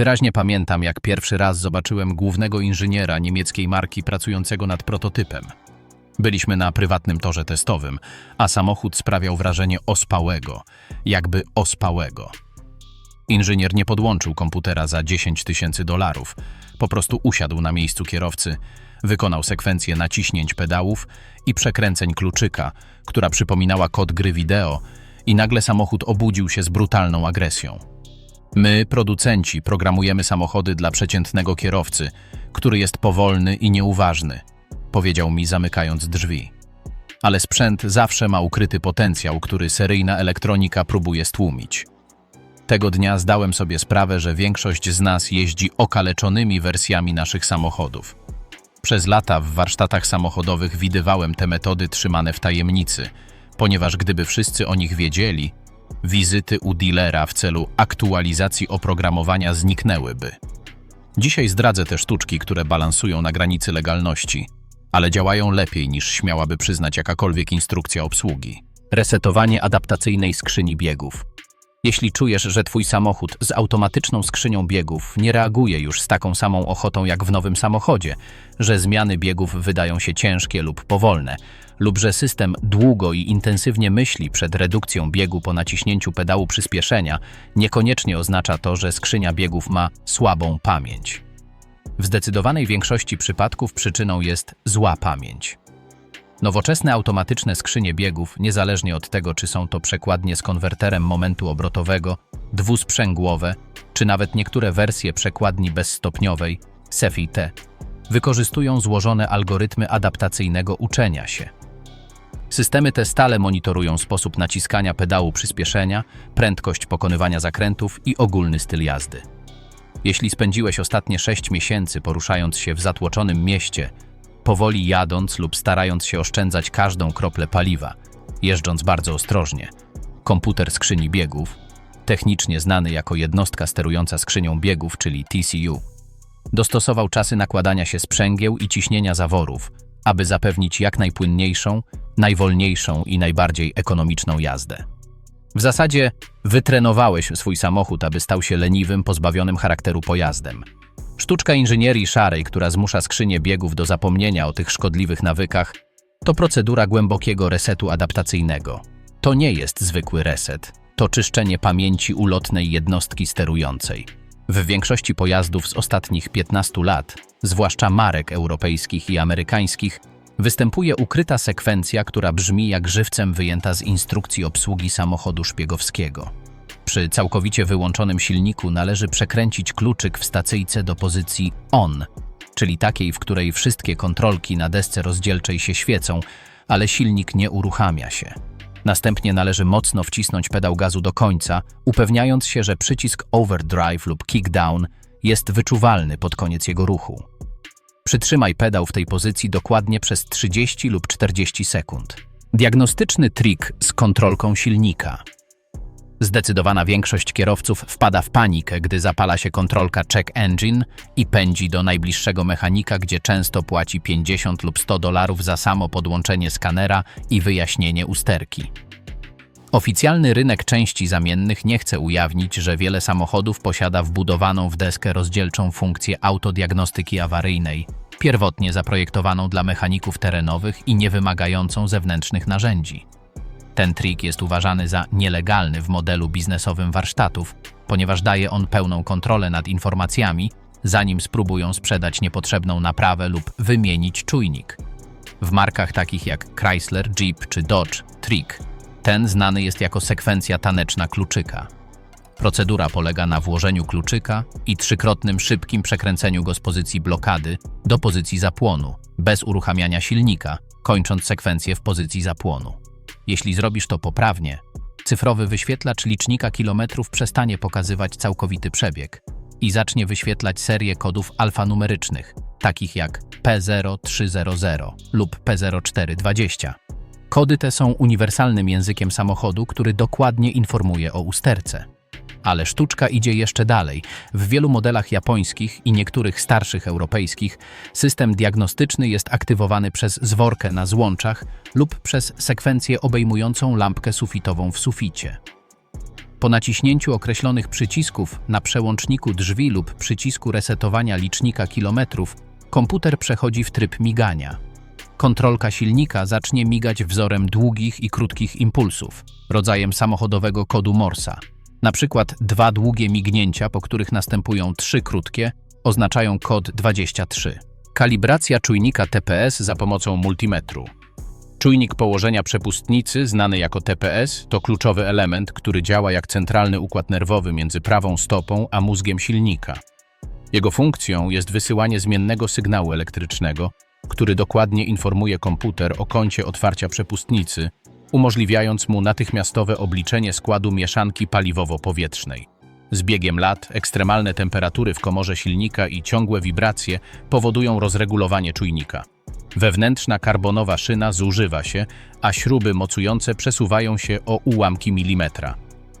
Wyraźnie pamiętam, jak pierwszy raz zobaczyłem głównego inżyniera niemieckiej marki pracującego nad prototypem. Byliśmy na prywatnym torze testowym, a samochód sprawiał wrażenie ospałego, jakby ospałego. Inżynier nie podłączył komputera za 10 tysięcy dolarów. Po prostu usiadł na miejscu kierowcy, wykonał sekwencję naciśnięć pedałów i przekręceń kluczyka, która przypominała kod gry wideo, i nagle samochód obudził się z brutalną agresją. My, producenci, programujemy samochody dla przeciętnego kierowcy, który jest powolny i nieuważny, powiedział mi zamykając drzwi. Ale sprzęt zawsze ma ukryty potencjał, który seryjna elektronika próbuje stłumić. Tego dnia zdałem sobie sprawę, że większość z nas jeździ okaleczonymi wersjami naszych samochodów. Przez lata w warsztatach samochodowych widywałem te metody trzymane w tajemnicy, ponieważ gdyby wszyscy o nich wiedzieli, wizyty u dealera w celu aktualizacji oprogramowania zniknęłyby. Dzisiaj zdradzę te sztuczki, które balansują na granicy legalności, ale działają lepiej niż śmiałaby przyznać jakakolwiek instrukcja obsługi. Resetowanie adaptacyjnej skrzyni biegów. Jeśli czujesz, że twój samochód z automatyczną skrzynią biegów nie reaguje już z taką samą ochotą jak w nowym samochodzie, że zmiany biegów wydają się ciężkie lub powolne, lub że system długo i intensywnie myśli przed redukcją biegu po naciśnięciu pedału przyspieszenia, niekoniecznie oznacza to, że skrzynia biegów ma słabą pamięć. W zdecydowanej większości przypadków przyczyną jest zła pamięć. Nowoczesne automatyczne skrzynie biegów, niezależnie od tego, czy są to przekładnie z konwerterem momentu obrotowego, dwusprzęgłowe, czy nawet niektóre wersje przekładni bezstopniowej, SEFI-T, wykorzystują złożone algorytmy adaptacyjnego uczenia się. Systemy te stale monitorują sposób naciskania pedału przyspieszenia, prędkość pokonywania zakrętów i ogólny styl jazdy. Jeśli spędziłeś ostatnie 6 miesięcy poruszając się w zatłoczonym mieście, powoli jadąc lub starając się oszczędzać każdą kroplę paliwa, jeżdżąc bardzo ostrożnie. Komputer skrzyni biegów, technicznie znany jako jednostka sterująca skrzynią biegów, czyli TCU, dostosował czasy nakładania się sprzęgieł i ciśnienia zaworów, aby zapewnić jak najpłynniejszą, najwolniejszą i najbardziej ekonomiczną jazdę. W zasadzie wytrenowałeś swój samochód, aby stał się leniwym, pozbawionym charakteru pojazdem. Sztuczka inżynierii szarej, która zmusza skrzynię biegów do zapomnienia o tych szkodliwych nawykach, to procedura głębokiego resetu adaptacyjnego. To nie jest zwykły reset, to czyszczenie pamięci ulotnej jednostki sterującej. W większości pojazdów z ostatnich 15 lat, zwłaszcza marek europejskich i amerykańskich, występuje ukryta sekwencja, która brzmi jak żywcem wyjęta z instrukcji obsługi samochodu szpiegowskiego. Przy całkowicie wyłączonym silniku należy przekręcić kluczyk w stacyjce do pozycji ON, czyli takiej, w której wszystkie kontrolki na desce rozdzielczej się świecą, ale silnik nie uruchamia się. Następnie należy mocno wcisnąć pedał gazu do końca, upewniając się, że przycisk overdrive lub kickdown jest wyczuwalny pod koniec jego ruchu. Przytrzymaj pedał w tej pozycji dokładnie przez 30 lub 40 sekund. Diagnostyczny trik z kontrolką silnika. Zdecydowana większość kierowców wpada w panikę, gdy zapala się kontrolka check engine i pędzi do najbliższego mechanika, gdzie często płaci 50 lub 100 dolarów za samo podłączenie skanera i wyjaśnienie usterki. Oficjalny rynek części zamiennych nie chce ujawnić, że wiele samochodów posiada wbudowaną w deskę rozdzielczą funkcję autodiagnostyki awaryjnej, pierwotnie zaprojektowaną dla mechaników terenowych i niewymagającą zewnętrznych narzędzi. Ten trik jest uważany za nielegalny w modelu biznesowym warsztatów, ponieważ daje on pełną kontrolę nad informacjami, zanim spróbują sprzedać niepotrzebną naprawę lub wymienić czujnik. W markach takich jak Chrysler, Jeep czy Dodge, trik ten znany jest jako sekwencja taneczna kluczyka. Procedura polega na włożeniu kluczyka i trzykrotnym szybkim przekręceniu go z pozycji blokady do pozycji zapłonu, bez uruchamiania silnika, kończąc sekwencję w pozycji zapłonu. Jeśli zrobisz to poprawnie, cyfrowy wyświetlacz licznika kilometrów przestanie pokazywać całkowity przebieg i zacznie wyświetlać serię kodów alfanumerycznych, takich jak P0300 lub P0420. Kody te są uniwersalnym językiem samochodu, który dokładnie informuje o usterce. Ale sztuczka idzie jeszcze dalej. W wielu modelach japońskich i niektórych starszych europejskich system diagnostyczny jest aktywowany przez zworkę na złączach lub przez sekwencję obejmującą lampkę sufitową w suficie. Po naciśnięciu określonych przycisków na przełączniku drzwi lub przycisku resetowania licznika kilometrów, komputer przechodzi w tryb migania. Kontrolka silnika zacznie migać wzorem długich i krótkich impulsów, rodzajem samochodowego kodu Morsa. Na przykład dwa długie mignięcia, po których następują trzy krótkie, oznaczają kod 23. Kalibracja czujnika TPS za pomocą multimetru. Czujnik położenia przepustnicy, znany jako TPS, to kluczowy element, który działa jak centralny układ nerwowy między prawą stopą a mózgiem silnika. Jego funkcją jest wysyłanie zmiennego sygnału elektrycznego, który dokładnie informuje komputer o kącie otwarcia przepustnicy, umożliwiając mu natychmiastowe obliczenie składu mieszanki paliwowo-powietrznej. Z biegiem lat ekstremalne temperatury w komorze silnika i ciągłe wibracje powodują rozregulowanie czujnika. Wewnętrzna karbonowa szyna zużywa się, a śruby mocujące przesuwają się o ułamki milimetra.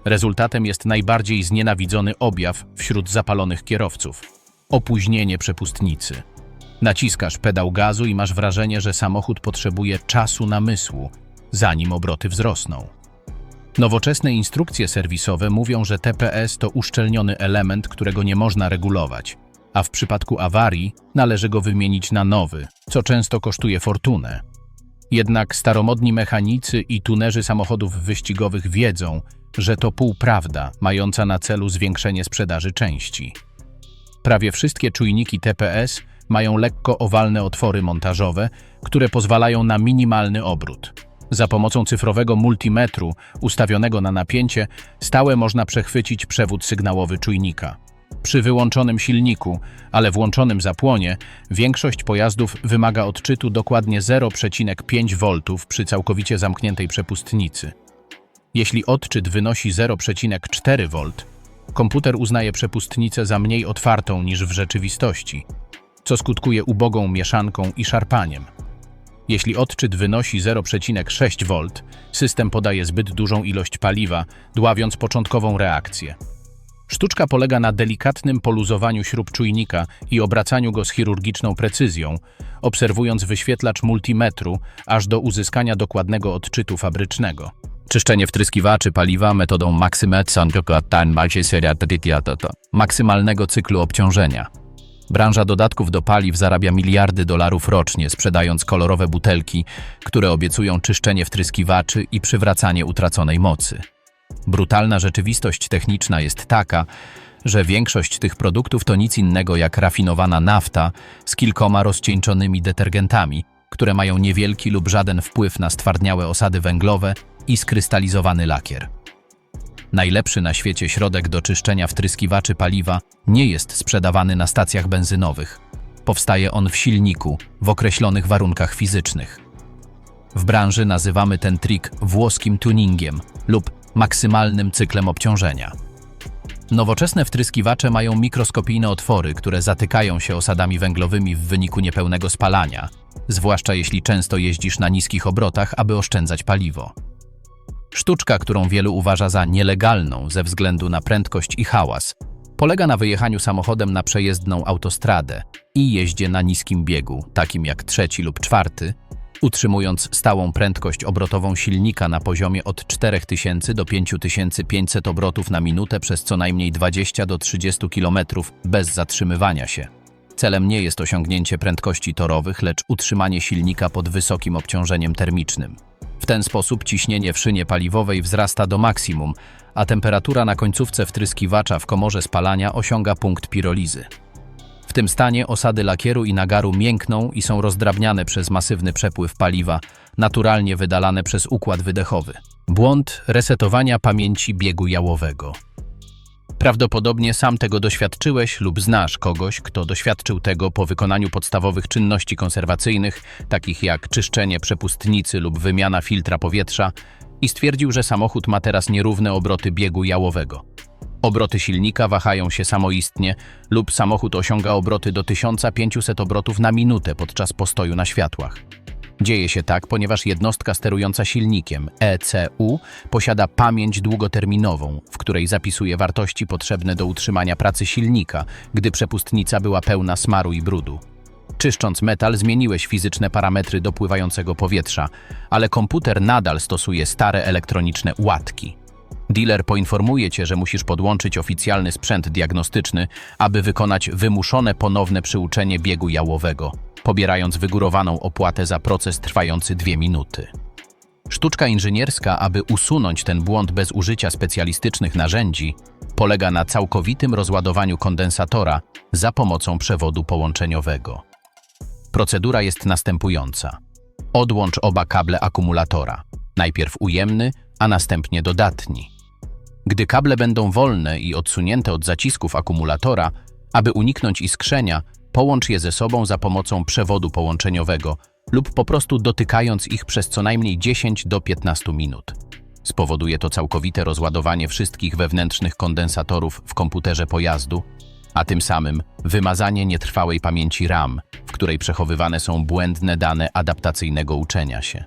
Rezultatem jest najbardziej znienawidzony objaw wśród zapalonych kierowców opóźnienie przepustnicy. Naciskasz pedał gazu i masz wrażenie, że samochód potrzebuje czasu namysłu, zanim obroty wzrosną. Nowoczesne instrukcje serwisowe mówią, że TPS to uszczelniony element, którego nie można regulować, a w przypadku awarii należy go wymienić na nowy, co często kosztuje fortunę. Jednak staromodni mechanicy i tunerzy samochodów wyścigowych wiedzą, że to półprawda mająca na celu zwiększenie sprzedaży części. Prawie wszystkie czujniki TPS mają lekko owalne otwory montażowe, które pozwalają na minimalny obrót. Za pomocą cyfrowego multimetru ustawionego na napięcie stałe można przechwycić przewód sygnałowy czujnika. Przy wyłączonym silniku, ale włączonym zapłonie, większość pojazdów wymaga odczytu dokładnie 0,5 V przy całkowicie zamkniętej przepustnicy. Jeśli odczyt wynosi 0,4 V, komputer uznaje przepustnicę za mniej otwartą niż w rzeczywistości, co skutkuje ubogą mieszanką i szarpaniem. Jeśli odczyt wynosi 0,6 V, system podaje zbyt dużą ilość paliwa, dławiąc początkową reakcję. Sztuczka polega na delikatnym poluzowaniu śrub czujnika i obracaniu go z chirurgiczną precyzją, obserwując wyświetlacz multimetru aż do uzyskania dokładnego odczytu fabrycznego. Czyszczenie wtryskiwaczy paliwa metodą maksymalnego cyklu obciążenia. Branża dodatków do paliw zarabia miliardy dolarów rocznie, sprzedając kolorowe butelki, które obiecują czyszczenie wtryskiwaczy i przywracanie utraconej mocy. Brutalna rzeczywistość techniczna jest taka, że większość tych produktów to nic innego jak rafinowana nafta z kilkoma rozcieńczonymi detergentami, które mają niewielki lub żaden wpływ na stwardniałe osady węglowe i skrystalizowany lakier. Najlepszy na świecie środek do czyszczenia wtryskiwaczy paliwa nie jest sprzedawany na stacjach benzynowych. Powstaje on w silniku, w określonych warunkach fizycznych. W branży nazywamy ten trik włoskim tuningiem lub maksymalnym cyklem obciążenia. Nowoczesne wtryskiwacze mają mikroskopijne otwory, które zatykają się osadami węglowymi w wyniku niepełnego spalania, zwłaszcza jeśli często jeździsz na niskich obrotach, aby oszczędzać paliwo. Sztuczka, którą wielu uważa za nielegalną ze względu na prędkość i hałas, polega na wyjechaniu samochodem na przejezdną autostradę i jeździe na niskim biegu, takim jak trzeci lub czwarty, utrzymując stałą prędkość obrotową silnika na poziomie od 4000 do 5500 obrotów na minutę przez co najmniej 20 do 30 km bez zatrzymywania się. Celem nie jest osiągnięcie prędkości torowych, lecz utrzymanie silnika pod wysokim obciążeniem termicznym. W ten sposób ciśnienie w szynie paliwowej wzrasta do maksimum, a temperatura na końcówce wtryskiwacza w komorze spalania osiąga punkt pirolizy. W tym stanie osady lakieru i nagaru miękną i są rozdrabniane przez masywny przepływ paliwa, naturalnie wydalane przez układ wydechowy. Błąd resetowania pamięci biegu jałowego. Prawdopodobnie sam tego doświadczyłeś lub znasz kogoś, kto doświadczył tego po wykonaniu podstawowych czynności konserwacyjnych, takich jak czyszczenie przepustnicy lub wymiana filtra powietrza, i stwierdził, że samochód ma teraz nierówne obroty biegu jałowego. Obroty silnika wahają się samoistnie lub samochód osiąga obroty do 1500 obrotów na minutę podczas postoju na światłach. Dzieje się tak, ponieważ jednostka sterująca silnikiem ECU posiada pamięć długoterminową, w której zapisuje wartości potrzebne do utrzymania pracy silnika, gdy przepustnica była pełna smaru i brudu. Czyszcząc metal, zmieniłeś fizyczne parametry dopływającego powietrza, ale komputer nadal stosuje stare elektroniczne łatki. Dealer poinformuje cię, że musisz podłączyć oficjalny sprzęt diagnostyczny, aby wykonać wymuszone ponowne przyuczenie biegu jałowego, pobierając wygórowaną opłatę za proces trwający dwie minuty. Sztuczka inżynierska, aby usunąć ten błąd bez użycia specjalistycznych narzędzi, polega na całkowitym rozładowaniu kondensatora za pomocą przewodu połączeniowego. Procedura jest następująca. Odłącz oba kable akumulatora. Najpierw ujemny, a następnie dodatni. Gdy kable będą wolne i odsunięte od zacisków akumulatora, aby uniknąć iskrzenia, połącz je ze sobą za pomocą przewodu połączeniowego lub po prostu dotykając ich przez co najmniej 10 do 15 minut. Spowoduje to całkowite rozładowanie wszystkich wewnętrznych kondensatorów w komputerze pojazdu, a tym samym wymazanie nietrwałej pamięci RAM, w której przechowywane są błędne dane adaptacyjnego uczenia się.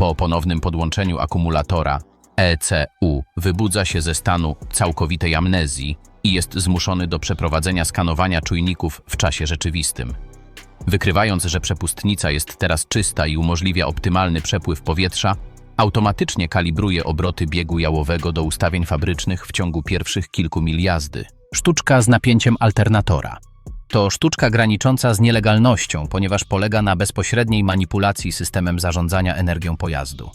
Po ponownym podłączeniu akumulatora ECU wybudza się ze stanu całkowitej amnezji i jest zmuszony do przeprowadzenia skanowania czujników w czasie rzeczywistym. Wykrywając, że przepustnica jest teraz czysta i umożliwia optymalny przepływ powietrza, automatycznie kalibruje obroty biegu jałowego do ustawień fabrycznych w ciągu pierwszych kilku mil jazdy. Sztuczka z napięciem alternatora. To sztuczka granicząca z nielegalnością, ponieważ polega na bezpośredniej manipulacji systemem zarządzania energią pojazdu.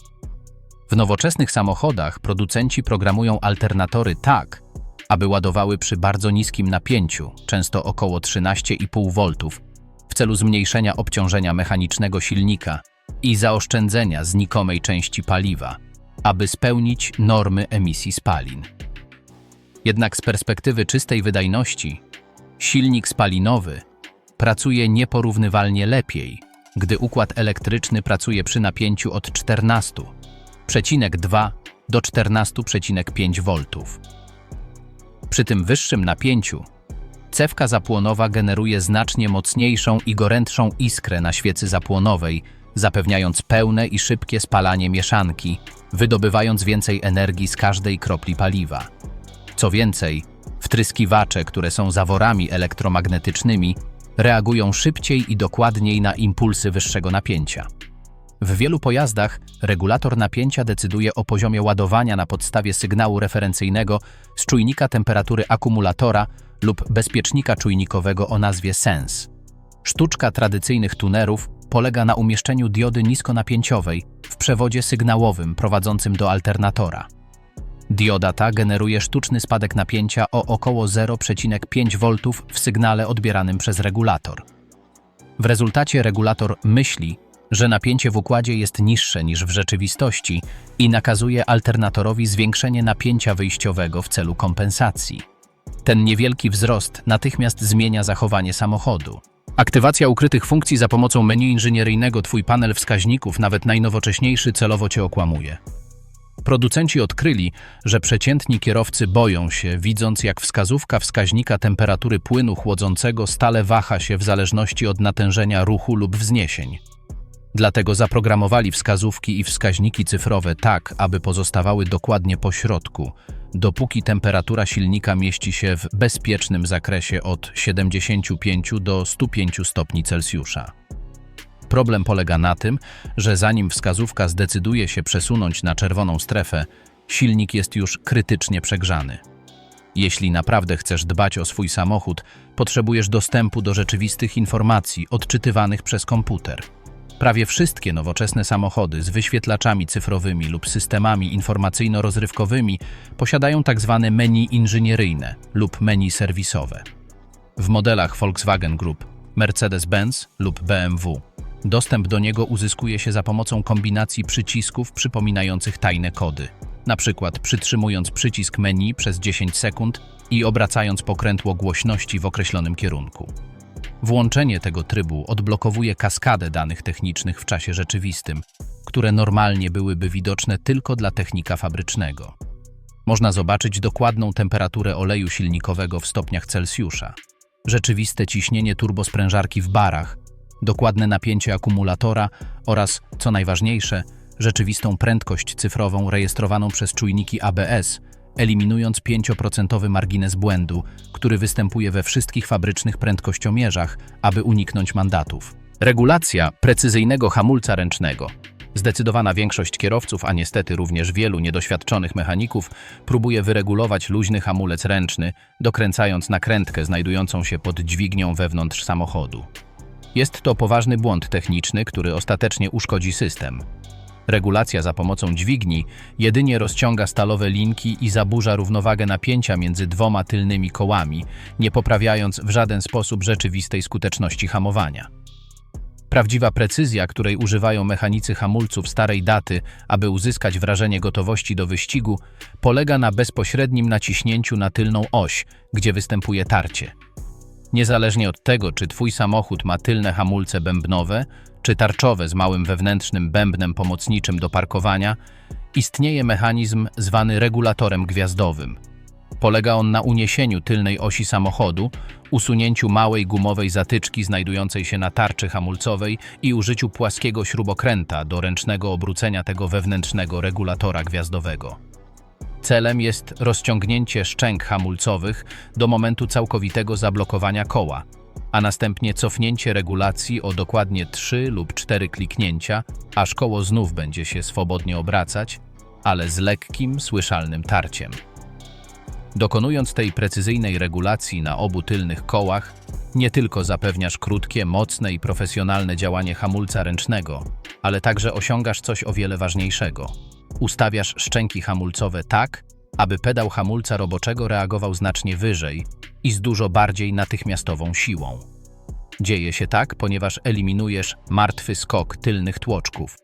W nowoczesnych samochodach producenci programują alternatory tak, aby ładowały przy bardzo niskim napięciu, często około 13,5 V, w celu zmniejszenia obciążenia mechanicznego silnika i zaoszczędzenia znikomej części paliwa, aby spełnić normy emisji spalin. Jednak z perspektywy czystej wydajności, silnik spalinowy pracuje nieporównywalnie lepiej, gdy układ elektryczny pracuje przy napięciu od 14,2 do 14,5 V. Przy tym wyższym napięciu cewka zapłonowa generuje znacznie mocniejszą i gorętszą iskrę na świecy zapłonowej, zapewniając pełne i szybkie spalanie mieszanki, wydobywając więcej energii z każdej kropli paliwa. Co więcej, wtryskiwacze, które są zaworami elektromagnetycznymi, reagują szybciej i dokładniej na impulsy wyższego napięcia. W wielu pojazdach regulator napięcia decyduje o poziomie ładowania na podstawie sygnału referencyjnego z czujnika temperatury akumulatora lub bezpiecznika czujnikowego o nazwie SENS. Sztuczka tradycyjnych tunerów polega na umieszczeniu diody niskonapięciowej w przewodzie sygnałowym prowadzącym do alternatora. Dioda ta generuje sztuczny spadek napięcia o około 0,5 V w sygnale odbieranym przez regulator. W rezultacie regulator myśli, że napięcie w układzie jest niższe niż w rzeczywistości i nakazuje alternatorowi zwiększenie napięcia wyjściowego w celu kompensacji. Ten niewielki wzrost natychmiast zmienia zachowanie samochodu. Aktywacja ukrytych funkcji za pomocą menu inżynieryjnego Twój panel wskaźników, nawet najnowocześniejszy, celowo Cię okłamuje. Producenci odkryli, że przeciętni kierowcy boją się, widząc jak wskazówka wskaźnika temperatury płynu chłodzącego stale waha się w zależności od natężenia ruchu lub wzniesień. Dlatego zaprogramowali wskazówki i wskaźniki cyfrowe tak, aby pozostawały dokładnie po środku, dopóki temperatura silnika mieści się w bezpiecznym zakresie od 75 do 105 stopni Celsjusza. Problem polega na tym, że zanim wskazówka zdecyduje się przesunąć na czerwoną strefę, silnik jest już krytycznie przegrzany. Jeśli naprawdę chcesz dbać o swój samochód, potrzebujesz dostępu do rzeczywistych informacji odczytywanych przez komputer. Prawie wszystkie nowoczesne samochody z wyświetlaczami cyfrowymi lub systemami informacyjno-rozrywkowymi posiadają tzw. menu inżynieryjne lub menu serwisowe. W modelach Volkswagen Group, Mercedes-Benz lub BMW dostęp do niego uzyskuje się za pomocą kombinacji przycisków przypominających tajne kody. Na przykład przytrzymując przycisk menu przez 10 sekund i obracając pokrętło głośności w określonym kierunku. Włączenie tego trybu odblokowuje kaskadę danych technicznych w czasie rzeczywistym, które normalnie byłyby widoczne tylko dla technika fabrycznego. Można zobaczyć dokładną temperaturę oleju silnikowego w stopniach Celsjusza, rzeczywiste ciśnienie turbosprężarki w barach, dokładne napięcie akumulatora oraz, co najważniejsze, rzeczywistą prędkość cyfrową rejestrowaną przez czujniki ABS, eliminując 5% margines błędu, który występuje we wszystkich fabrycznych prędkościomierzach, aby uniknąć mandatów. Regulacja precyzyjnego hamulca ręcznego. Zdecydowana większość kierowców, a niestety również wielu niedoświadczonych mechaników, próbuje wyregulować luźny hamulec ręczny, dokręcając nakrętkę znajdującą się pod dźwignią wewnątrz samochodu. Jest to poważny błąd techniczny, który ostatecznie uszkodzi system. Regulacja za pomocą dźwigni jedynie rozciąga stalowe linki i zaburza równowagę napięcia między dwoma tylnymi kołami, nie poprawiając w żaden sposób rzeczywistej skuteczności hamowania. Prawdziwa precyzja, której używają mechanicy hamulców starej daty, aby uzyskać wrażenie gotowości do wyścigu, polega na bezpośrednim naciśnięciu na tylną oś, gdzie występuje tarcie. Niezależnie od tego, czy Twój samochód ma tylne hamulce bębnowe, czy tarczowe z małym wewnętrznym bębnem pomocniczym do parkowania, istnieje mechanizm zwany regulatorem gwiazdowym. Polega on na uniesieniu tylnej osi samochodu, usunięciu małej gumowej zatyczki znajdującej się na tarczy hamulcowej i użyciu płaskiego śrubokręta do ręcznego obrócenia tego wewnętrznego regulatora gwiazdowego. Celem jest rozciągnięcie szczęk hamulcowych do momentu całkowitego zablokowania koła, a następnie cofnięcie regulacji o dokładnie 3 lub 4 kliknięcia, aż koło znów będzie się swobodnie obracać, ale z lekkim, słyszalnym tarciem. Dokonując tej precyzyjnej regulacji na obu tylnych kołach, nie tylko zapewniasz krótkie, mocne i profesjonalne działanie hamulca ręcznego, ale także osiągasz coś o wiele ważniejszego. Ustawiasz szczęki hamulcowe tak, aby pedał hamulca roboczego reagował znacznie wyżej i z dużo bardziej natychmiastową siłą. Dzieje się tak, ponieważ eliminujesz martwy skok tylnych tłoczków.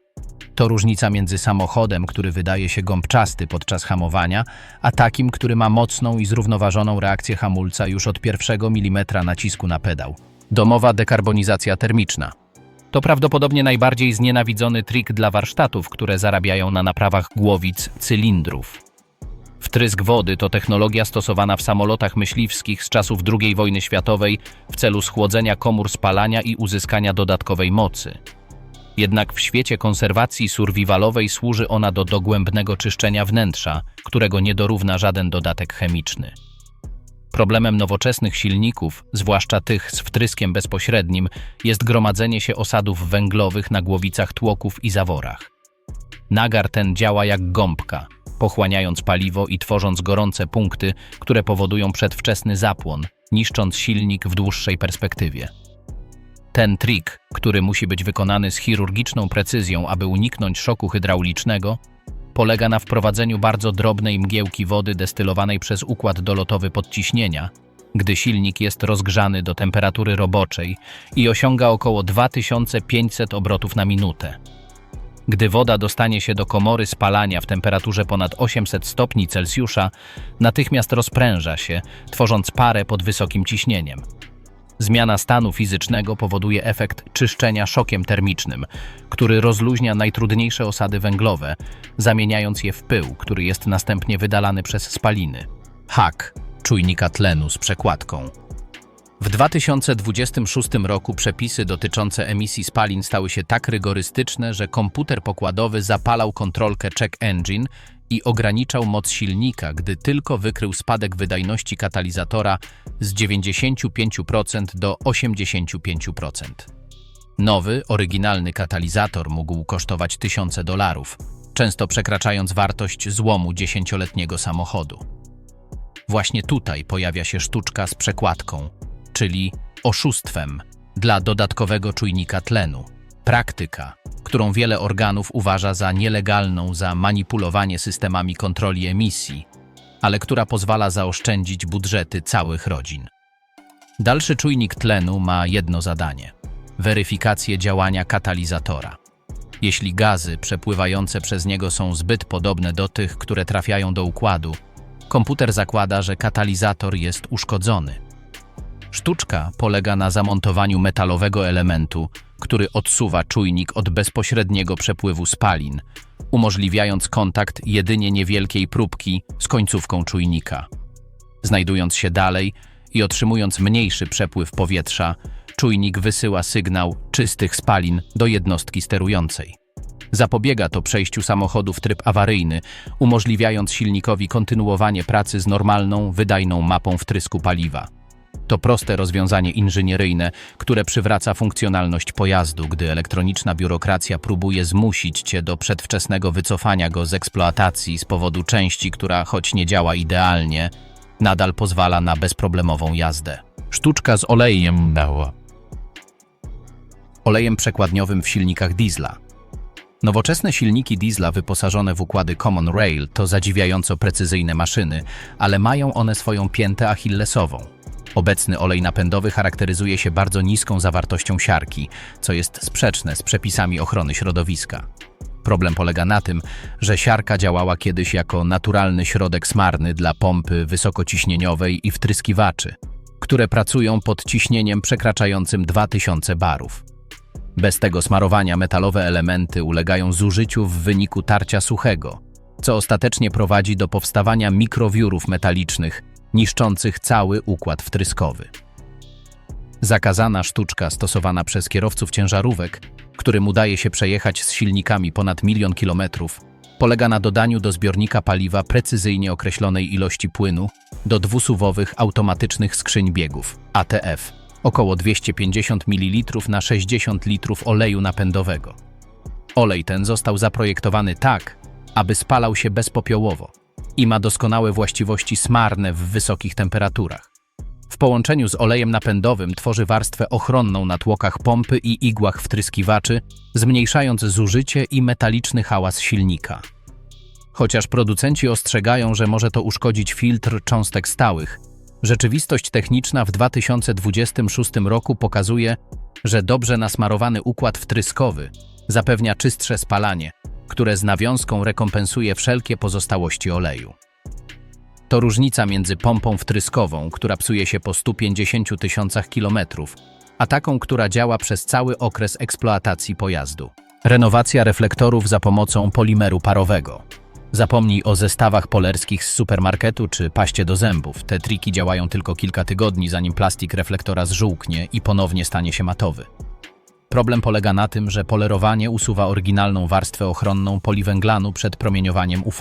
To różnica między samochodem, który wydaje się gąbczasty podczas hamowania, a takim, który ma mocną i zrównoważoną reakcję hamulca już od pierwszego milimetra nacisku na pedał. Domowa dekarbonizacja termiczna. To prawdopodobnie najbardziej znienawidzony trik dla warsztatów, które zarabiają na naprawach głowic cylindrów. Wtrysk wody to technologia stosowana w samolotach myśliwskich z czasów II wojny światowej w celu schłodzenia komór spalania i uzyskania dodatkowej mocy. Jednak w świecie konserwacji survivalowej służy ona do dogłębnego czyszczenia wnętrza, którego nie dorówna żaden dodatek chemiczny. Problemem nowoczesnych silników, zwłaszcza tych z wtryskiem bezpośrednim, jest gromadzenie się osadów węglowych na głowicach tłoków i zaworach. Nagar ten działa jak gąbka, pochłaniając paliwo i tworząc gorące punkty, które powodują przedwczesny zapłon, niszcząc silnik w dłuższej perspektywie. Ten trik, który musi być wykonany z chirurgiczną precyzją, aby uniknąć szoku hydraulicznego, polega na wprowadzeniu bardzo drobnej mgiełki wody destylowanej przez układ dolotowy podciśnienia, gdy silnik jest rozgrzany do temperatury roboczej i osiąga około 2500 obrotów na minutę. Gdy woda dostanie się do komory spalania w temperaturze ponad 800 stopni Celsjusza, natychmiast rozpręża się, tworząc parę pod wysokim ciśnieniem. Zmiana stanu fizycznego powoduje efekt czyszczenia szokiem termicznym, który rozluźnia najtrudniejsze osady węglowe, zamieniając je w pył, który jest następnie wydalany przez spaliny. Hak czujnika tlenu z przekładką. W 2026 roku przepisy dotyczące emisji spalin stały się tak rygorystyczne, że komputer pokładowy zapalał kontrolkę check engine i ograniczał moc silnika, gdy tylko wykrył spadek wydajności katalizatora z 95% do 85%. Nowy, oryginalny katalizator mógł kosztować tysiące dolarów, często przekraczając wartość złomu dziesięcioletniego samochodu. Właśnie tutaj pojawia się sztuczka z przekładką, czyli oszustwem dla dodatkowego czujnika tlenu. Praktyka, którą wiele organów uważa za nielegalną za manipulowanie systemami kontroli emisji, ale która pozwala zaoszczędzić budżety całych rodzin. Dalszy czujnik tlenu ma jedno zadanie weryfikację działania katalizatora. Jeśli gazy przepływające przez niego są zbyt podobne do tych, które trafiają do układu, komputer zakłada, że katalizator jest uszkodzony. Sztuczka polega na zamontowaniu metalowego elementu, który odsuwa czujnik od bezpośredniego przepływu spalin, umożliwiając kontakt jedynie niewielkiej próbki z końcówką czujnika. Znajdując się dalej i otrzymując mniejszy przepływ powietrza, czujnik wysyła sygnał czystych spalin do jednostki sterującej. Zapobiega to przejściu samochodu w tryb awaryjny, umożliwiając silnikowi kontynuowanie pracy z normalną, wydajną mapą wtrysku paliwa. To proste rozwiązanie inżynieryjne, które przywraca funkcjonalność pojazdu, gdy elektroniczna biurokracja próbuje zmusić cię do przedwczesnego wycofania go z eksploatacji z powodu części, która choć nie działa idealnie, nadal pozwala na bezproblemową jazdę. Sztuczka z olejem dała. Olejem przekładniowym w silnikach diesla. Nowoczesne silniki diesla wyposażone w układy Common Rail to zadziwiająco precyzyjne maszyny, ale mają one swoją piętę achillesową. Obecny olej napędowy charakteryzuje się bardzo niską zawartością siarki, co jest sprzeczne z przepisami ochrony środowiska. Problem polega na tym, że siarka działała kiedyś jako naturalny środek smarny dla pompy wysokociśnieniowej i wtryskiwaczy, które pracują pod ciśnieniem przekraczającym 2000 barów. Bez tego smarowania metalowe elementy ulegają zużyciu w wyniku tarcia suchego, co ostatecznie prowadzi do powstawania mikrowiórów metalicznych, niszczących cały układ wtryskowy. Zakazana sztuczka stosowana przez kierowców ciężarówek, którym udaje się przejechać z silnikami ponad milion kilometrów, polega na dodaniu do zbiornika paliwa precyzyjnie określonej ilości płynu do dwusuwowych automatycznych skrzyń biegów ATF, około 250 ml na 60 litrów oleju napędowego. Olej ten został zaprojektowany tak, aby spalał się bezpopiołowo i ma doskonałe właściwości smarne w wysokich temperaturach. W połączeniu z olejem napędowym tworzy warstwę ochronną na tłokach pompy i igłach wtryskiwaczy, zmniejszając zużycie i metaliczny hałas silnika. Chociaż producenci ostrzegają, że może to uszkodzić filtr cząstek stałych, rzeczywistość techniczna w 2026 roku pokazuje, że dobrze nasmarowany układ wtryskowy zapewnia czystsze spalanie, które z nawiązką rekompensuje wszelkie pozostałości oleju. To różnica między pompą wtryskową, która psuje się po 150 tysiącach kilometrów, a taką, która działa przez cały okres eksploatacji pojazdu. Renowacja reflektorów za pomocą polimeru parowego. Zapomnij o zestawach polerskich z supermarketu czy paście do zębów. Te triki działają tylko kilka tygodni, zanim plastik reflektora zżółknie i ponownie stanie się matowy. Problem polega na tym, że polerowanie usuwa oryginalną warstwę ochronną poliwęglanu przed promieniowaniem UV.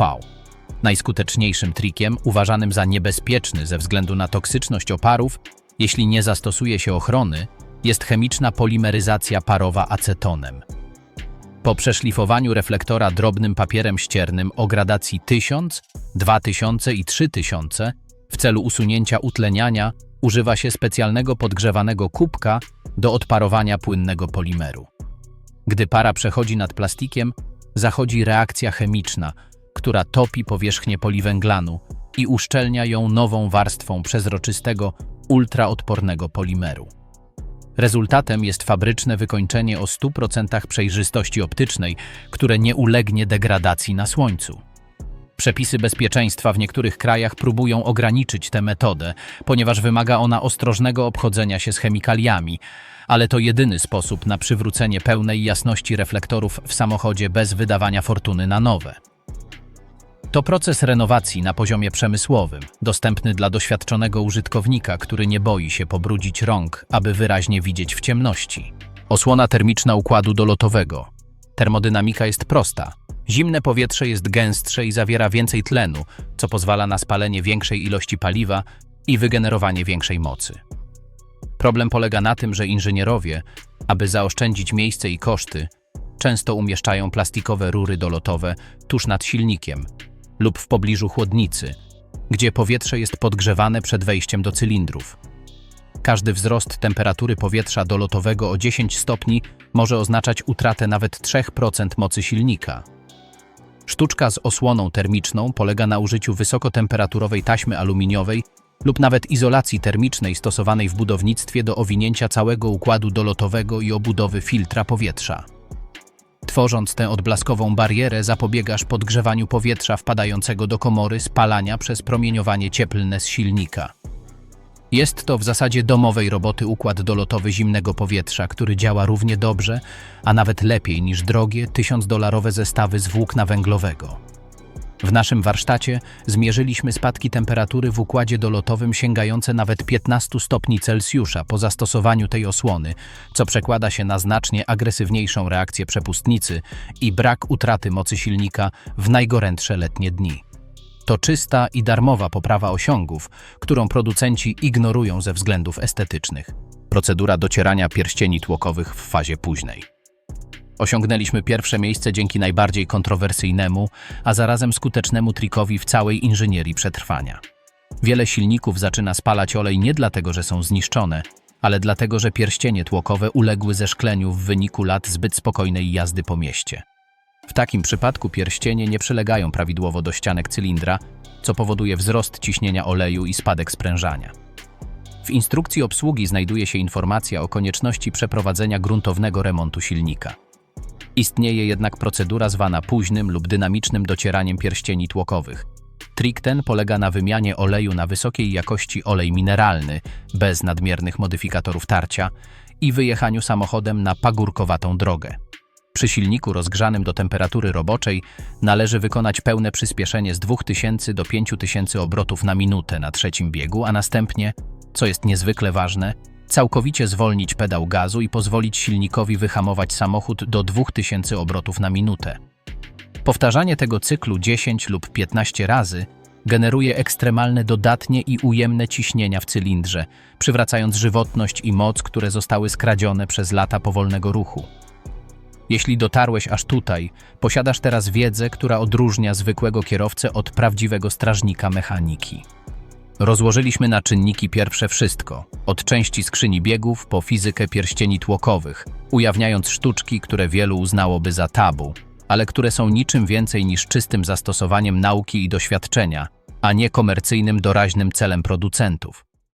Najskuteczniejszym trikiem, uważanym za niebezpieczny ze względu na toksyczność oparów, jeśli nie zastosuje się ochrony, jest chemiczna polimeryzacja parowa acetonem. Po przeszlifowaniu reflektora drobnym papierem ściernym o gradacji 1000, 2000 i 3000 w celu usunięcia utleniania używa się specjalnego podgrzewanego kubka do odparowania płynnego polimeru. Gdy para przechodzi nad plastikiem, zachodzi reakcja chemiczna, która topi powierzchnię poliwęglanu i uszczelnia ją nową warstwą przezroczystego, ultraodpornego polimeru. Rezultatem jest fabryczne wykończenie o 100% przejrzystości optycznej, które nie ulegnie degradacji na słońcu. Przepisy bezpieczeństwa w niektórych krajach próbują ograniczyć tę metodę, ponieważ wymaga ona ostrożnego obchodzenia się z chemikaliami, ale to jedyny sposób na przywrócenie pełnej jasności reflektorów w samochodzie bez wydawania fortuny na nowe. To proces renowacji na poziomie przemysłowym, dostępny dla doświadczonego użytkownika, który nie boi się pobrudzić rąk, aby wyraźnie widzieć w ciemności. Osłona termiczna układu dolotowego. Termodynamika jest prosta. Zimne powietrze jest gęstsze i zawiera więcej tlenu, co pozwala na spalenie większej ilości paliwa i wygenerowanie większej mocy. Problem polega na tym, że inżynierowie, aby zaoszczędzić miejsce i koszty, często umieszczają plastikowe rury dolotowe tuż nad silnikiem lub w pobliżu chłodnicy, gdzie powietrze jest podgrzewane przed wejściem do cylindrów. Każdy wzrost temperatury powietrza dolotowego o 10 stopni może oznaczać utratę nawet 3% mocy silnika. Sztuczka z osłoną termiczną polega na użyciu wysokotemperaturowej taśmy aluminiowej lub nawet izolacji termicznej stosowanej w budownictwie do owinięcia całego układu dolotowego i obudowy filtra powietrza. Tworząc tę odblaskową barierę zapobiegasz podgrzewaniu powietrza wpadającego do komory spalania przez promieniowanie cieplne z silnika. Jest to w zasadzie domowej roboty układ dolotowy zimnego powietrza, który działa równie dobrze, a nawet lepiej niż drogie, tysiącdolarowe zestawy z włókna węglowego. W naszym warsztacie zmierzyliśmy spadki temperatury w układzie dolotowym sięgające nawet 15 stopni Celsjusza po zastosowaniu tej osłony, co przekłada się na znacznie agresywniejszą reakcję przepustnicy i brak utraty mocy silnika w najgorętsze letnie dni. To czysta i darmowa poprawa osiągów, którą producenci ignorują ze względów estetycznych. Procedura docierania pierścieni tłokowych w fazie późnej. Osiągnęliśmy pierwsze miejsce dzięki najbardziej kontrowersyjnemu, a zarazem skutecznemu trikowi w całej inżynierii przetrwania. Wiele silników zaczyna spalać olej nie dlatego, że są zniszczone, ale dlatego, że pierścienie tłokowe uległy zeszkleniu w wyniku lat zbyt spokojnej jazdy po mieście. W takim przypadku pierścienie nie przylegają prawidłowo do ścianek cylindra, co powoduje wzrost ciśnienia oleju i spadek sprężania. W instrukcji obsługi znajduje się informacja o konieczności przeprowadzenia gruntownego remontu silnika. Istnieje jednak procedura zwana późnym lub dynamicznym docieraniem pierścieni tłokowych. Trik ten polega na wymianie oleju na wysokiej jakości olej mineralny, bez nadmiernych modyfikatorów tarcia i wyjechaniu samochodem na pagórkowatą drogę. Przy silniku rozgrzanym do temperatury roboczej należy wykonać pełne przyspieszenie z 2000 do 5000 obrotów na minutę na trzecim biegu, a następnie, co jest niezwykle ważne, całkowicie zwolnić pedał gazu i pozwolić silnikowi wyhamować samochód do 2000 obrotów na minutę. Powtarzanie tego cyklu 10 lub 15 razy generuje ekstremalne dodatnie i ujemne ciśnienia w cylindrze, przywracając żywotność i moc, które zostały skradzione przez lata powolnego ruchu. Jeśli dotarłeś aż tutaj, posiadasz teraz wiedzę, która odróżnia zwykłego kierowcę od prawdziwego strażnika mechaniki. Rozłożyliśmy na czynniki pierwsze wszystko, od części skrzyni biegów po fizykę pierścieni tłokowych, ujawniając sztuczki, które wielu uznałoby za tabu, ale które są niczym więcej niż czystym zastosowaniem nauki i doświadczenia, a nie komercyjnym doraźnym celem producentów.